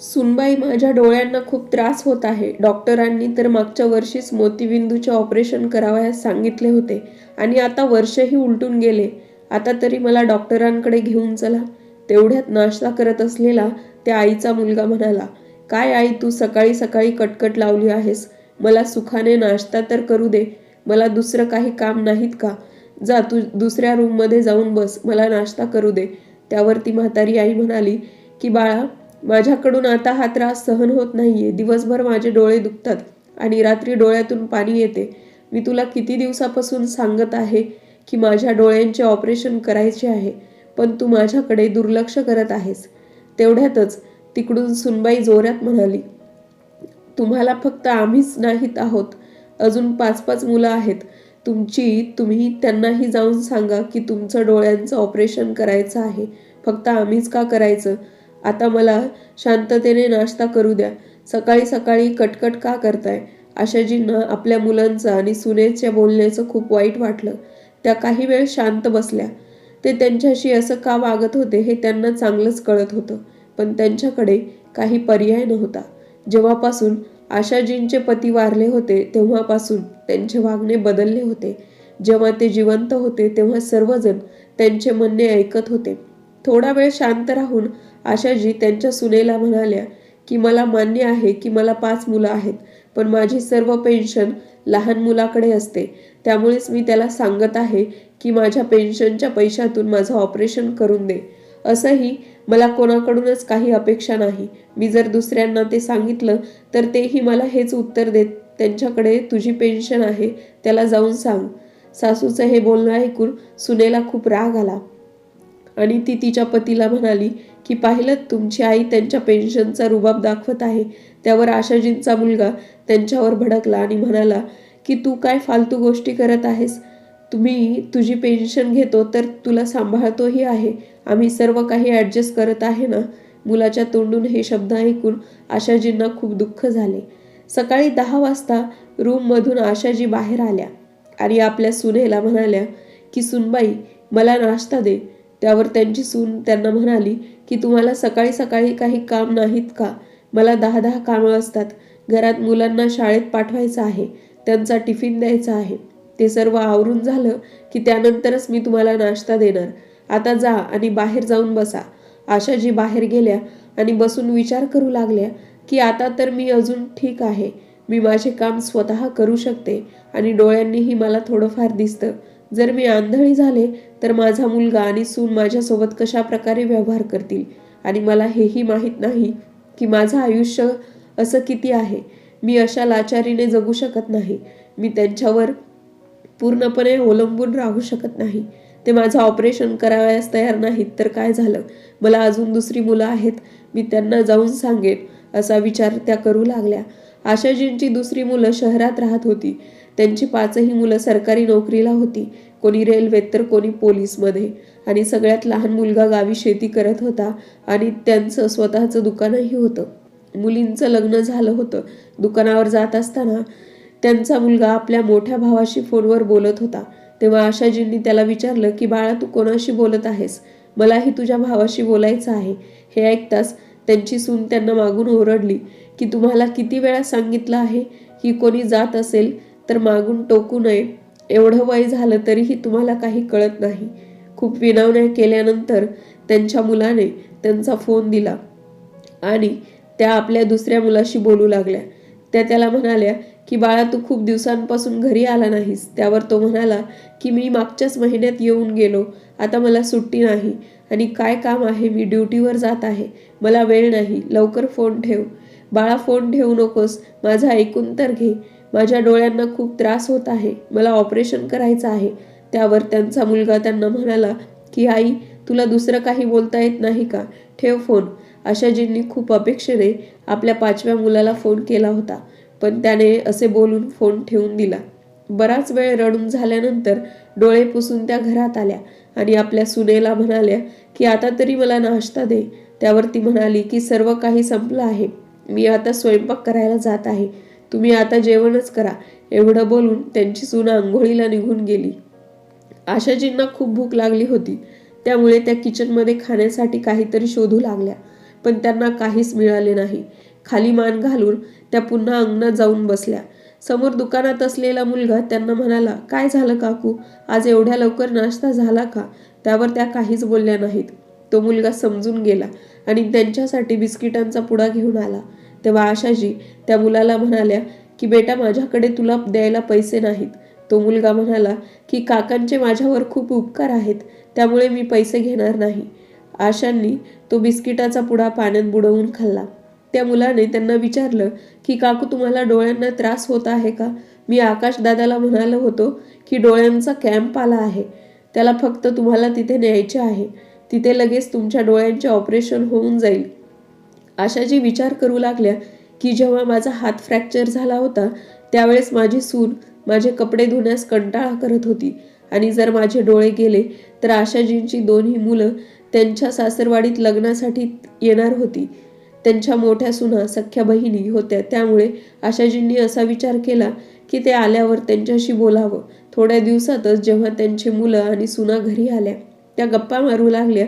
सुनबाई माझ्या डोळ्यांना खूप त्रास होत आहे. डॉक्टरांनी तर मागच्या वर्षीच मोतीबिंदूचे ऑपरेशन करावयास सांगितले होते आणि आता वर्षही उलटून गेले. आता तरी मला डॉक्टरांकडे घेऊन चला. तेवढ्यात नाश्ता करत असलेला त्या आईचा मुलगा म्हणाला काय आई तू सकाळी सकाळी कटकट लावली आहेस? मला सुखाने नाश्ता तर करू दे. मला दुसरं काही काम नाहीत का? जा तू दुसऱ्या रूममध्ये जाऊन बस. मला नाश्ता करू दे. त्यावर ती म्हातारी आई म्हणाली की बाळा माझ्याकडून आता हा त्रास सहन होत नाहीये. दिवसभर माझे डोळे दुखतात आणि रात्री डोळ्यातून पाणी येते. मी तुला किती दिवसापासून सांगत आहे की माझ्या डोळ्यांचे ऑपरेशन करायचे आहे पण तू माझ्याकडे दुर्लक्ष करत आहेस. तेवढ्यातच तिकडून सुनबाई जोरात म्हणाली तुम्हाला फक्त आम्हीच नाहीत आहोत. अजून पाच पाच मुलं आहेत. तुमची तुम्ही त्यांनाही जाऊन सांगा की तुमचं डोळ्यांचं ऑपरेशन करायचं आहे. फक्त आम्हीच का करायचं? आता मला शांततेने नाश्ता करू द्या. सकाळी सकाळी कटकट का करताय? आशाजींना आपल्या मुलांचं आणि सुनेच्या बोलण्याचं खूप वाईट वाटलं. त्या काही वेळ शांत बसल्या. ते त्यांच्याशी असं का वागत होते हे त्यांना चांगलंच कळत होतं. पण त्यांच्याकडे काही पर्याय नव्हता. जेव्हापासून आशाजींचे पती वारले होते तेव्हापासून त्यांचे वागणे बदलले होते. जेव्हा ते जिवंत होते तेव्हा सर्वजण त्यांचे म्हणणे ऐकत होते. थोडा वेळ शांत राहून आशाजी त्यांच्या सुनेला म्हणाल्या की मला मान्य आहे की मला पाच मुलं आहेत पण माझी सर्व पेन्शन लहान मुलाकडे असते. त्यामुळेच मी त्याला सांगत आहे की माझ्या पेन्शनच्या पैशातून माझं ऑपरेशन करून दे. असंही मला कोणाकडूनच काही अपेक्षा नाही. मी जर दुसऱ्यांना ते सांगितलं तर तेही मला हेच उत्तर देत त्यांच्याकडे तुझी पेन्शन आहे त्याला जाऊन सांग. सासूचं हे बोलणं ऐकून सुनेला खूप राग आला. आणि ती तिच्या पतीला म्हणाली की पाहिलं तुमची आई त्यांच्या पेन्शनचा रुबाब दाखवत आहे. त्यावर आशाजींचा मुलगा त्यांच्यावर भडकला आणि म्हणाला की तू काय फालतू गोष्टी करत आहेस? तुम्ही तुझी पेन्शन घेतो तर तुला सांभाळतोही आहे. आम्ही सर्व काही ॲडजस्ट करत आहे ना? मुलाच्या तोंडून हे शब्द ऐकून आशाजींना खूप दुःख झाले. सकाळी दहा वाजता रूममधून आशाजी बाहेर आल्या आणि आपल्या सुनेला म्हणाल्या की सुनबाई मला नाश्ता दे. त्यावर त्यांची सून त्यांना म्हणाली की तुम्हाला सकाळी सकाळी काही काम नाहीत का? मला दहा दहा कामं असतात. घरात मुलांना शाळेत पाठवायचं आहे. त्यांचा टिफिन द्यायचा आहे. ते सर्व आवरून झालं की त्यानंतरच मी तुम्हाला नाश्ता देणार. आता जा आणि बाहेर जाऊन बसा. आशाजी बाहेर गेल्या आणि बसून विचार करू लागल्या की आता तर मी अजून ठीक आहे. मी माझे काम स्वतः करू शकते आणि डोळ्यांनीही मला थोडंफार दिसतं. जर मी आंधळी झाले तर माझा मुलगा आणि सून माझ्यासोबत कशा प्रकारे व्यवहार करतील? आणि मला हेही माहीत नाही की माझं आयुष्य असं किती आहे. मी अशा लाचारीने जगू शकत नाही. मी त्यांच्यावर पूर्णपणे अवलंबून राहू शकत नाही. ते माझं ऑपरेशन करावयास तयार नाहीत तर काय झालं? मला अजून दुसरी मुलं आहेत मी त्यांना जाऊन सांगेन असा विचार त्या करू लागल्या. आशाजींची दुसरी मुलं शहरात राहत होती. त्यांची पाचही मुलं सरकारी नोकरीला होती. कोणी रेल्वेत तर कोणी पोलीसमध्ये. आणि सगळ्यात लहान मुलगा गावी शेती करत होता आणि त्यांचं स्वतःचं दुकानही होतं. मुलींचं लग्न झालं होतं. दुकानावर जात असताना त्यांचा मुलगा आपल्या मोठ्या भावाशी फोनवर बोलत होता. तेव्हा आशाजींनी त्याला विचारलं की बाळा तू कोणाशी बोलत आहेस? मलाही तुझ्या भावाशी बोलायचं आहे. हे ऐकताच त्यांची सून त्यांना मागून ओरडली की तुम्हाला किती वेळा सांगितलं आहे की कोणी जात असेल तर मागून टोकू नये. एवढं वय झालं तरीही तुम्हाला काही कळत नाही. खूप विनवण्या केल्यानंतर त्यांच्या मुलाने त्यांचा फोन दिला आणि त्या आपल्या दुसऱ्या मुलाशी बोलू लागल्या. त्या त्याला म्हणाल्या की बाळा तू खूप दिवसांपासून घरी आला नाहीस. त्यावर तो म्हणाला की मी मागच्याच महिन्यात येऊन गेलो. आता मला सुट्टी नाही आणि काय काम आहे? मी ड्युटीवर जात आहे. मला वेळ नाही. लवकर फोन ठेव. बाळा फोन ठेवू नकोस. माझा ऐकून तर घे. माझ्या डोळ्यांना खूप त्रास होत आहे. मला ऑपरेशन करायचं आहे. त्यावर त्यांचा मुलगा त्यांना म्हणाला की आई तुला दुसरं काही बोलता येत नाही का? ठेव फोन. आशाजींनी खूप अपेक्षेने आपल्या पाचव्या मुलाला फोन केला होता. पण त्याने असे बोलून फोन ठेवून दिला. बराच वेळ रडून झाल्यानंतर डोळे पुसून त्या घरात आल्या आणि आपल्या सुनेला म्हणाल्या की आता तरी मला नाश्ता दे. त्यावर ती म्हणाली की सर्व काही संपलं आहे. मी आता स्वयंपाक करायला जात आहे. तुम्ही आता जेवणच करा. एवढं बोलून त्यांची सून आंघोळीला निघून गेली. आशाजींना खूप भूक लागली होती. त्यामुळे त्या किचनमध्ये खाण्यासाठी काहीतरी शोधू लागल्या. पण त्यांना काहीच मिळाले नाही. खाली मान घालून त्या पुन्हा अंगणात जाऊन बसल्या. समोर दुकानात असलेला मुलगा त्यांना म्हणाला काय झालं काकू? आज एवढ्या लवकर नाश्ता झाला का? त्यावर त्या काहीच बोलल्या नाहीत. तो मुलगा समजून गेला आणि त्यांच्यासाठी बिस्किटांचा पुडा घेऊन आला. तेव्हा आशाजी त्या मुलाला म्हणाल्या की बेटा माझ्याकडे तुला द्यायला पैसे नाहीत. तो मुलगा म्हणाला की काकांचे माझ्यावर खूप उपकार आहेत त्यामुळे मी पैसे घेणार नाही. आशांनी तो बिस्किटाचा पुडा पाण्यात बुडवून खाल्ला. त्या मुलाने त्यांना विचारलं की काकू तुम्हाला डोळ्यांना त्रास होत आहे का? मी आकाश दादाला म्हणालो होतो की डोळ्यांचा कॅम्प आला आहे त्याला फक्त तुम्हाला तिथे न्यायचे आहे. तिथे लगेच तुमच्या डोळ्यांचे ऑपरेशन होऊन जाईल. आशाजी विचार करू लागल्या की जेव्हा माझा हात फ्रॅक्चर झाला होता त्यावेळेस माझी सून माझे कपडे धुण्यास कंटाळा करत होती. आणि जर माझे डोळे गेले तर आशाजींची दोन्ही मुलं त्यांच्या सासरवाडीत लग्नासाठी येणार होती. त्यांच्या मोठ्या सुना सख्या बहिणी होत्या. त्यामुळे आशाजींनी असा विचार केला की ते आल्यावर त्यांच्याशी बोलावं. थोड्या दिवसातच जेव्हा त्यांची मुलं आणि सुना घरी आल्या त्या गप्पा मारू लागल्या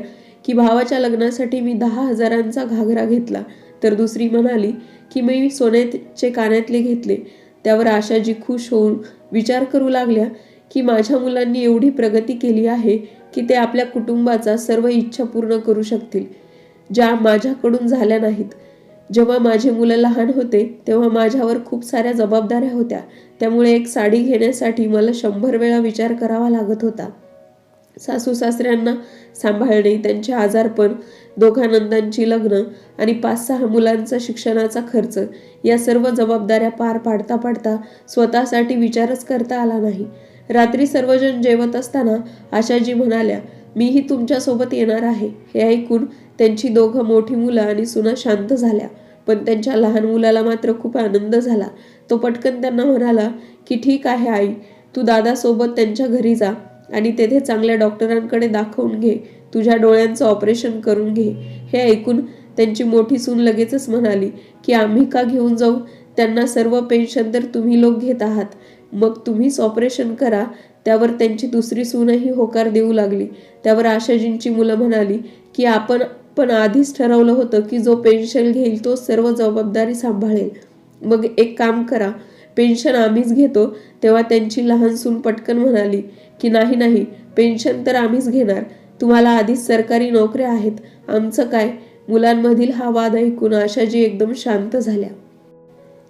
की भावाच्या लग्नासाठी मी दहा हजारांचा घागरा घेतला. तर दुसरी म्हणाली की मी सोन्याचे कानातले घेतले. त्यावर आशाजी खुश होऊन विचार करू लागल्या की माझ्या मुलांनी एवढी प्रगती केली आहे की ते आपल्या कुटुंबाचा सर्व इच्छा पूर्ण करू शकतील ज्या माझ्याकडून झाल्या नाहीत. जेव्हा माझे मुलं लहान होते तेव्हा माझ्यावर खूप साऱ्या जबाबदाऱ्या होत्या. त्यामुळे एक साडी घेण्यासाठी मला शंभर वेळा विचार करावा लागत होता. सासू सासऱ्यांना सांभाळणे त्यांचे आजारपण दोघानंदांची लग्न आणि पाच सहा मुलांचा शिक्षणाचा खर्च या सर्व जबाबदाऱ्या पार पाडता पाडता स्वतःसाठी विचारच करता आला नाही. रात्री सर्वजण जेवत असताना आशाजी म्हणाल्या मीही तुमच्यासोबत येणार आहे. हे ऐकून त्यांची दोघं मोठी मुलं आणि सुना शांत झाल्या. पण त्यांच्या लहान मुलाला मात्र खूप आनंद झाला. तो पटकन त्यांना म्हणाला की ठीक आहे आई तू दादासोबत त्यांच्या घरी जा. आणि तेथे चांगल्या डॉक्टरांकडे दाखवून घे. तुझ्या डोळ्यांचं ऑपरेशन करून घे. हे ऐकून त्यांची मोठी सून लगेचच म्हणाली की आम्ही का घेऊन जाऊ? त्यांना सर्व पेन्शन तर तुम्ही लोक घेत आहात. मग तुम्हीच ऑपरेशन करा. त्यावर त्यांची दुसरी सूनही होकार देऊ लागली. त्यावर आशाजींची मुलं म्हणाली की आपण पण आधीच ठरवलं होतं की जो पेन्शन घेईल तो सर्व जबाबदारी सांभाळेल. मग एक काम करा. पेन्शन आम्हीच घेतो तेव्हा त्यांची लहान सून पटकन म्हणाली की नाही नाही पेन्शन तर आम्हीच घेणार. तुम्हाला आधीच सरकारी नोकऱ्या आहेत. आमचं काय मुलांमधील हा वाद ऐकून आशाजी एकदम शांत झाल्या.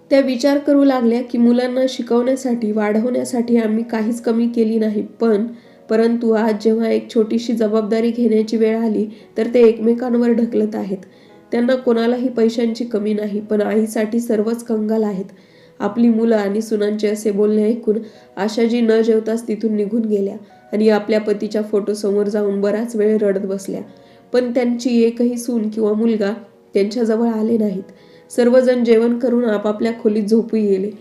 त्या विचार करू लागल्या की मुलांना शिकवण्यासाठी वाढवण्यासाठी आम्ही काहीच कमी केली नाही. पण परंतु आज जेव्हा एक छोटीशी जबाबदारी घेण्याची वेळ आली तर ते एकमेकांवर ढकलत आहेत. त्यांना कोणालाही पैशांची कमी नाही पण आईसाठी सर्वच कंगाल आहेत. आपली मुलं आणि सुनांचे असे बोलणे ऐकून आशाजी न जेवताच तिथून निघून गेल्या आणि आपल्या पतीच्या फोटोसमोर जाऊन बराच वेळ रडत बसल्या. पण त्यांची एकही सून किंवा मुलगा त्यांच्याजवळ आले नाहीत. सर्वजण जेवण करून आपापल्या खोलीत झोपू गेले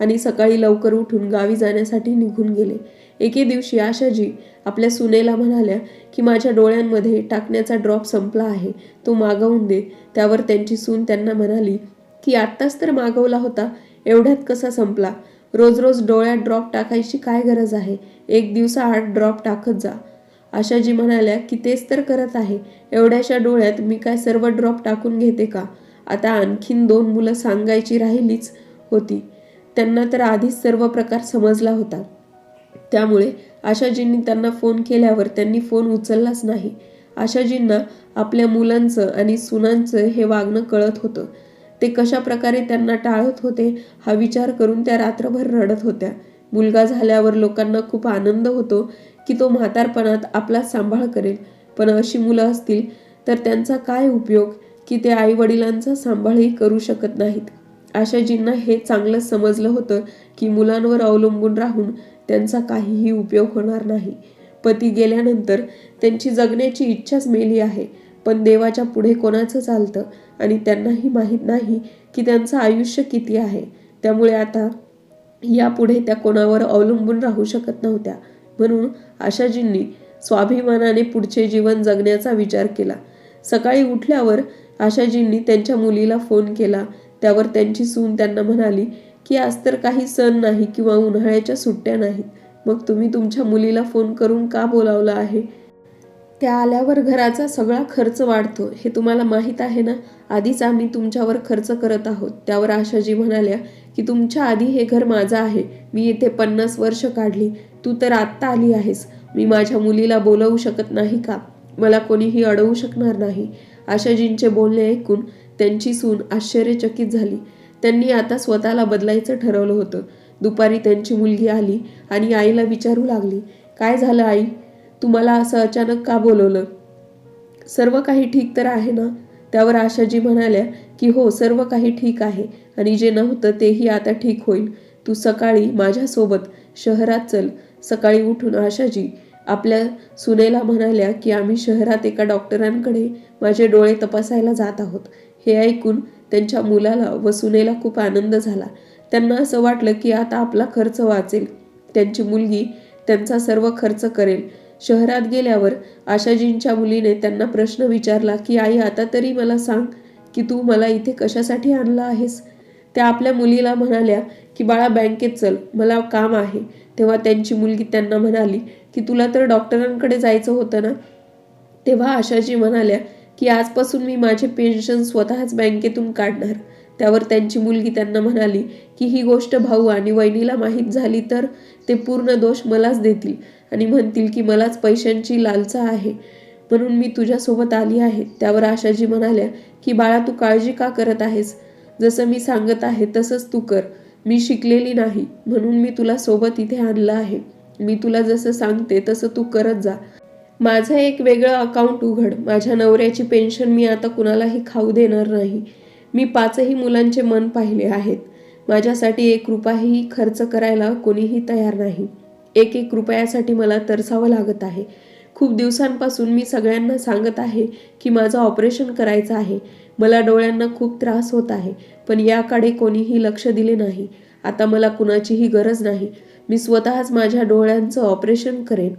आणि सकाळी लवकर उठून गावी जाण्यासाठी निघून गेले. एके दिवशी आशाजी आपल्या सुनेला म्हणाल्या की माझ्या डोळ्यांमध्ये टाकण्याचा ड्रॉप संपला आहे. तो मागवून दे. त्यावर त्यांची सून त्यांना म्हणाली की आत्ताच तर मागवला होता. एवढ्यात कसा संपला? रोज रोज डोळ्यात ड्रॉप टाकायची काय गरज आहे? एक दिवसा आठ ड्रॉप टाकत जा. आशाजी म्हणाल्या की तेच तर करत आहे. एवढ्याशा डोळ्यात मी काय सर्व ड्रॉप टाकून घेते का? आता आणखीन दोन मुलं सांगायची राहिलीच होती. त्यांना तर आधीच सर्व प्रकार समजला होता. त्यामुळे आशाजींनी त्यांना फोन केल्यावर त्यांनी फोन उचललाच नाही. आशाजींना आपल्या मुलांचं आणि सुनांचं हे वागणं कळत होतं. ते कशा प्रकारे त्यांना टाळत होते हा विचार करून त्या रात्रभर रडत होत्या. मुलगा झाल्यावर लोकांना खूप आनंद होतो की तो म्हातारपणात आपला सांभाळ करेल. पण अशी मुलं असतील तर त्यांचा काय उपयोग की ते आई वडिलांचा सांभाळही करू शकत नाहीत? आशाजींना हे चांगलं समजलं होतं की मुलांवर अवलंबून राहून त्यांचा काहीही उपयोग होणार नाही. पती गेल्यानंतर त्यांची जगण्याची इच्छाच मेली आहे. पण देवाच्या पुढे कोणाचं चालतं? आणि त्यांनाही माहीत नाही की त्यांचं आयुष्य किती आहे. त्यामुळे आता यापुढे त्या कोणावर अवलंबून राहू शकत नव्हत्या. म्हणून आशाजींनी स्वाभिमानाने पुढचे जीवन जगण्याचा विचार केला. सकाळी उठल्यावर आशाजींनी त्यांच्या मुलीला फोन केला. त्यावर त्यांची सून त्यांना म्हणाली की आज तर काही सण नाही किंवा उन्हाळ्याच्या सुट्ट्या नाहीत. मग तुम्ही तुमच्या मुलीला फोन करून का बोलावलं आहे? त्या आल्यावर घराचा सगळा खर्च वाढतो. हे तुम्हाला माहीत आहे ना? आधीच आम्ही तुमच्यावर खर्च करत आहोत. त्यावर आशाजी म्हणाल्या की तुमच्या आधी हे घर माझं आहे. मी येथे पन्नास वर्ष काढली. तू तर आत्ता आली आहेस. मी माझ्या मुलीला बोलवू शकत नाही का? मला कोणीही अडवू शकणार नाही. आशाजींचे बोलणे ऐकून त्यांची सून आश्चर्यचकित झाली. त्यांनी आता स्वतःला बदलायचं ठरवलं होतं. दुपारी त्यांची मुलगी आली आणि आईला विचारू लागली. काय झालं आई? तुम्हाला असं अचानक का बोलवलं? सर्व काही ठीक तर आहे ना? त्यावर आशाजी म्हणाल्या की हो सर्व काही ठीक आहे आणि जे नव्हतं तेही आता ठीक होईल. तू सकाळी माझ्यासोबत शहरात चल. सकाळी उठून आशाजी आपल्या सुनेला म्हणाल्या की आम्ही शहरात एका डॉक्टरांकडे माझे डोळे तपासायला जात आहोत. हे ऐकून त्यांच्या मुलाला व सुनेला खूप आनंद झाला. त्यांना असं वाटलं की आता आपला खर्च वाचेल. त्यांची मुलगी त्यांचा सर्व खर्च करेल. शहरात गेल्यावर आशाजींच्या मुलीने त्यांना प्रश्न विचारला की आई आता तरी मला सांग की तू मला इथे कशासाठी आणला आहेस? त्या आपल्या मुलीला म्हणाल्या की बाळा बँकेत चल मला काम आहे. तेव्हा त्यांची मुलगी त्यांना म्हणाली की तुला तर डॉक्टरांकडे जायचं होतं ना? तेव्हा आशाजी म्हणाल्या की आजपासून मी माझे पेन्शन स्वतःच बँकेतून काढणार. त्यावर त्यांची मुलगी त्यांना म्हणाली की ही गोष्ट भाऊ आणि वहिनीला माहीत झाली तर ते पूर्ण दोष मलाच देतील. आणि म्हणतील की मलाच पैशांची लालसा आहे. म्हणून मी तुझ्यासोबत आली आहे. त्यावर आशाजी म्हणाल्या की बाळा तू काळजी का करत आहेस? जसं मी सांगत आहे तसंच तू कर. मी शिकलेली नाही. म्हणून मी तुला सोबत इथे आणलं आहे. मी तुला जसं सांगते तसं तू करत जा. माझं एक वेगळं अकाउंट उघड. माझ्या नवऱ्याची पेन्शन मी आता कुणालाही खाऊ देणार नाही. मी पाचही मुलांचे मन पाहिले आहेत. माझ्यासाठी एक रुपयाही खर्च करायला कोणीही तयार नाही. एक एक रुपयासाठी मला तरसावं लागत आहे. खूप दिवसांपासून मी सगळ्यांना सांगत आहे की माझं ऑपरेशन करायचं आहे. मला डोळ्यांना खूप त्रास होत आहे पण याकडे कोणीही लक्ष दिले नाही. आता मला कुणाचीही गरज नाही. मी स्वतःच माझ्या डोळ्यांचं ऑपरेशन करेन.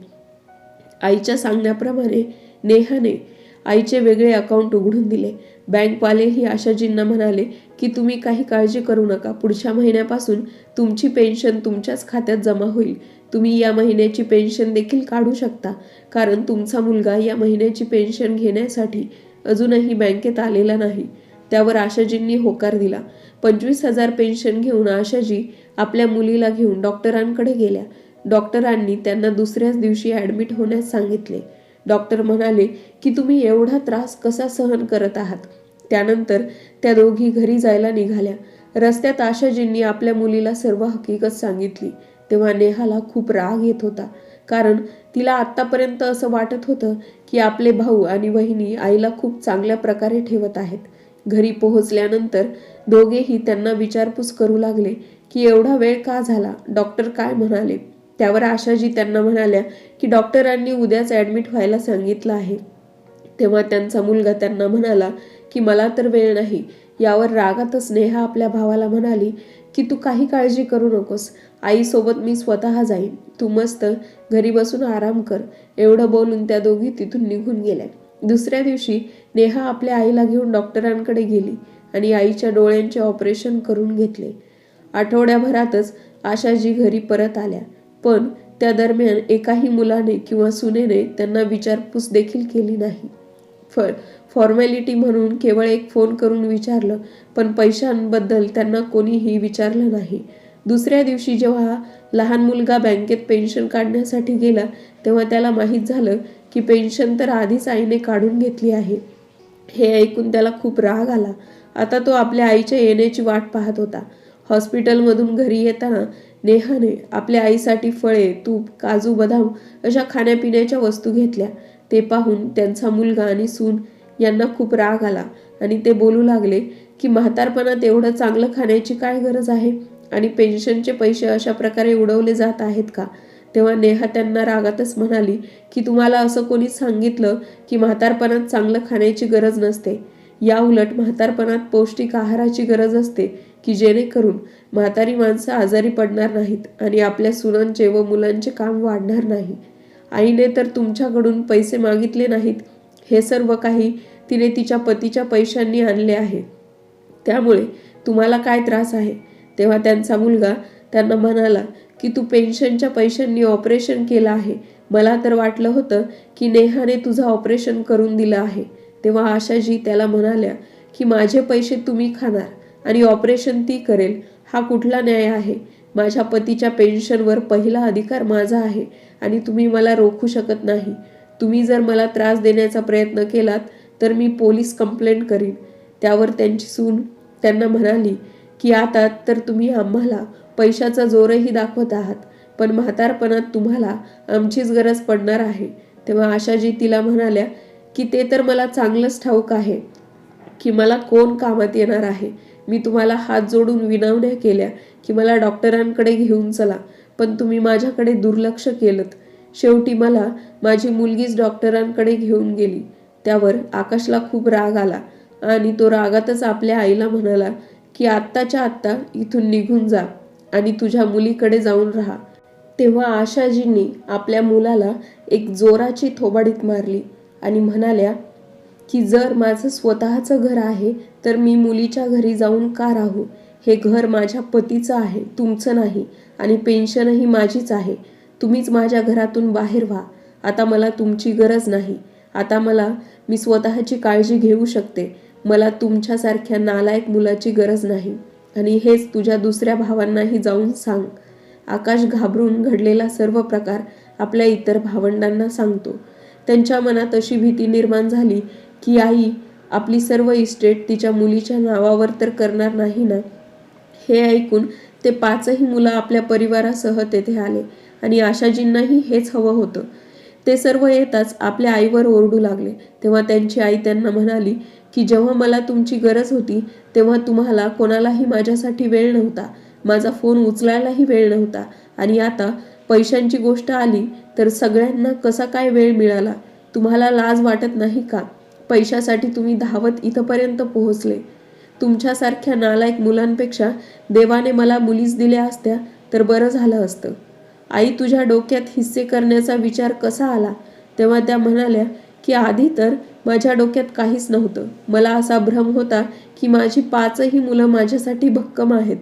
आईच्या सांगण्याप्रमाणे नेहाने आईचे वेगळे अकाउंट उघडून दिले. बँकवालेही आशाजींना म्हणाले की तुम्ही काही काळजी करू नका. पुढच्या महिन्यापासून तुमची पेन्शन तुमच्याच खात्यात जमा होईल. तुम्ही या महिन्याची पेन्शन देखील काढू शकता. कारण तुमचा मुलगा या महिन्याची पेन्शन घेण्यासाठी अजूनही बँकेत आलेला नाही. त्यावर आशाजींनी होकार दिला. पंचवीस हजार पेन्शन घेऊन आशाजी आपल्या मुलीला घेऊन डॉक्टरांकडे गेल्या. डॉक्टरांनी त्यांना दुसऱ्याच दिवशी ॲडमिट होण्यास सांगितले. डॉक्टर म्हणाले की तुम्ही एवढा त्रास कसा सहन करत आहात? त्यानंतर त्या दोघी घरी जायला निघाल्या. रस्त्यात आशाजींनी आपल्या मुलीला सर्व हकीकत सांगितली. तेव्हा नेहाला खूप राग येत होता. कारण तिला आत्तापर्यंत असं वाटत होतं की आपले भाऊ आणि वहिनी आईला खूप चांगल्या प्रकारे ठेवत आहेत. घरी पोहोचल्यानंतर दोघेही त्यांना विचारपूस करू लागले की एवढा वेळ का झाला? डॉक्टर काय म्हणाले? त्यावर आशाजी त्यांना म्हणाल्या की डॉक्टरांनी उद्याच ॲडमिट व्हायला सांगितलं आहे. तेव्हा त्यांचा मुलगा त्यांना म्हणाला की मला तर वेळ नाही. यावर रागातच नेहा आपल्या भावाला म्हणाली की तू काही काळजी करू नकोस. आईसोबत मी स्वतः जाईन. तू मस्त घरी बसून आराम कर. एवढं बोलून त्या दोघी तिथून निघून गेल्या. दुसऱ्या दिवशी नेहा आपल्या आईला घेऊन डॉक्टरांकडे गेली आणि आईच्या डोळ्यांचे ऑपरेशन करून घेतले. आठवड्याभरातच आशाजी घरी परत आल्या. पण त्या दरम्यान एकाही मुलाने किंवा सुनेने त्यांना विचारपूस देखील केली नाही. फळ फॉर्मॅलिटी म्हणून केवळ एक फोन करून विचारलं पण पैशांबद्दल त्यांना कोणीही विचारलं नाही. दुसऱ्या दिवशी जेव्हा लहान मुलगा बँकेत पेन्शन काढण्यासाठी गेला तेव्हा त्याला माहीत झालं की पेन्शन तर आधीच आईने काढून घेतली आहे. हे ऐकून त्याला खूप राग आला. आता तो आपल्या आईच्या येण्याची वाट पाहत होता. हॉस्पिटलमधून घरी येताना नेहाने आपल्या आईसाठी फळे तूप काजू बदाम अशा खाण्यापिण्याच्या वस्तू घेतल्या. ते पाहून त्यांचा मुलगा आणि सून यांना खूप राग आला. आणि ते बोलू लागले की म्हातारपणात एवढं चांगलं खाण्याची काय गरज आहे? आणि पेन्शनचे पैसे अशा प्रकारे उडवले जात आहेत का? तेव्हा नेहा त्यांना रागातच म्हणाली की तुम्हाला असं कोणी सांगितलं की म्हातारपणात चांगलं खाण्याची गरज नसते? या उलट म्हातारपणात पौष्टिक आहाराची गरज असते की जेणेकरून म्हातारी माणसं आजारी पडणार नाहीत आणि आपल्या सुनांचे व मुलांचे काम वाढणार नाही? आईने तर तुमच्याकडून पैसे मागितले नाहीत. हे सर्व काही तिने तिच्या पतीच्या पैशांनी आणले आहे. त्यामुळे तुम्हाला काय त्रास आहे? तेव्हा त्यांचा मुलगा त्यांना म्हणाला की तू पेन्शनच्या पैशांनी ऑपरेशन केलं आहे. मला तर वाटलं होतं की नेहाने तुझं ऑपरेशन करून दिलं आहे. तेव्हा आशाजी त्याला म्हणाल्या की माझे पैसे तुम्ही खाणार आणि ऑपरेशन ती करेल. हा कुठला न्याय आहे? माझ्या पतीच्या पेन्शनवर पहिला अधिकार माझा आहे आणि तुम्ही मला रोखू शकत नाही. तुम्ही जर मला त्रास देण्याचा प्रयत्न केलात तर मी पोलीस कंप्लेंट करीन. त्यावर त्यांची सून त्यांना म्हणाली की आता तर तुम्ही आम्हाला पैशाचा जोरही दाखवत आहात पण म्हातारपणात तुम्हाला आमचीच गरज पडणार आहे. तेव्हा आशाजी तिला म्हणाल्या की ते तर मला चांगलंच ठाऊक आहे की मला कोण कामात येणार आहे? मी तुम्हाला हात जोडून विनवण्या केल्या की मला डॉक्टरांकडे घेऊन चला पण तुम्ही माझ्याकडे दुर्लक्ष केलं शेवटी मला माझी मुलगीच डॉक्टरांकडे घेऊन गेली. त्यावर आकाशला खूप राग आला आणि तो रागातच आपल्या आईला म्हणाला की आत्ताच्या आत्ता इथून निघून जा आणि तुझ्या मुलीकडे जाऊन राहा. तेव्हा आशाजींनी आपल्या मुलाला एक जोराची थोबाडीत मारली आणि म्हणाल्या की जर माझं स्वतःचं घर आहे तर मी मुलीच्या घरी जाऊन का राहू? हे घर माझ्या पतीचं आहे तुमचं नाही आणि पेन्शनही माझीच आहे. तुम्हीच माझ्या घरातून बाहेर व्हा. आता मला तुमची गरज नाही. आता मला मी स्वतःची काळजी घेऊ शकते. मला तुमच्यासारख्या नालायक मुलाची गरज नाही. आणि हेच तुझ्या दुसऱ्या भावांनाही जाऊन सांग. आकाश घाबरून घडलेला सर्व प्रकार आपल्या इतर भावंडांना सांगतो. त्यांच्या मनात अशी भीती निर्माण झाली की आई आपली सर्व इस्टेट तिच्या मुलीच्या नावावर तर करणार नाही ना? हे ऐकून ते पाचही मुलं आपल्या परिवारासह तेथे आले आणि आशाजींनाही हेच हवं होतं. ते सर्व येताच आपल्या आईवर ओरडू लागले. तेव्हा त्यांची आई त्यांना म्हणाली की जेव्हा मला तुमची गरज होती तेव्हा तुम्हाला कोणालाही माझ्यासाठी वेळ नव्हता. माझा फोन उचलायलाही वेळ नव्हता. आणि आता पैशांची गोष्ट आली तर सगळ्यांना कसा काय वेळ मिळाला? तुम्हाला लाज वाटत नाही का? पैशासाठी तुम्ही धावत इथपर्यंत पोहोचले. तुमच्यासारख्या नालायक मुलांपेक्षा देवाने मला मुलीच दिल्या असत्या तर बरं झालं असतं. आई तुझ्या डोक्यात हिस्से करण्याचा विचार कसा आला? तेव्हा त्या म्हणाल्या की आधी तर माझ्या डोक्यात काहीच नव्हतं. मला असा भ्रम होता की माझी पाचही मुलं माझ्यासाठी भक्कम आहेत.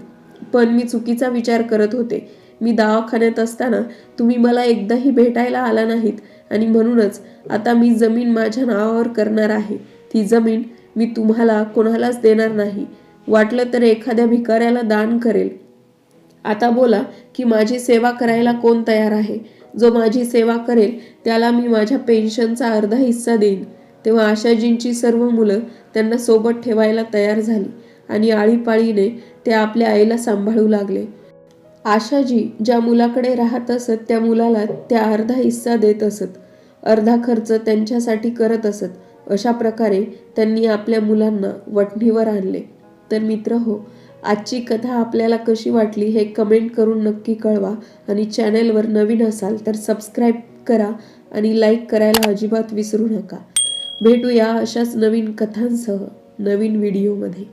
पण मी चुकीचा विचार करत होते. मी दवाखान्यात असताना तुम्ही मला एकदाही भेटायला आला नाहीत आणि म्हणूनच आता मी जमीन माझ्या नावावर करणार आहे. ती जमीन मी तुम्हाला कोणालाच देणार नाही. वाटलं तर एखाद्या भिकाऱ्याला दान करेल. आता बोला की माझी सेवा करायला कोण तयार आहे? जो माझी सेवा करेल त्याला मी माझ्या पेन्शनचा अर्धा हिस्सा देईन. तेव्हा आशाजींची सर्व मुलं त्यांना सोबत ठेवायला तयार झाली आणि आळीपाळीने ते आपल्या आईला सांभाळू लागले. आशाजी ज्या मुलाकडे राहत असत त्या मुलाला त्या अर्धा हिस्सा देत असत. अर्धा खर्च त्यांच्यासाठी करत असत. अशा प्रकारे त्यांनी आपल्या मुलांना वठणीवर आणले. तर मित्र हो आजची कथा आपल्याला कशी वाटली हे कमेंट करून नक्की कळवा आणि चॅनेलवर नवीन असाल तर सबस्क्राईब करा आणि लाईक करायला अजिबात विसरू नका. भेटूया अशाच नवीन कथांसह नवीन व्हिडिओमध्ये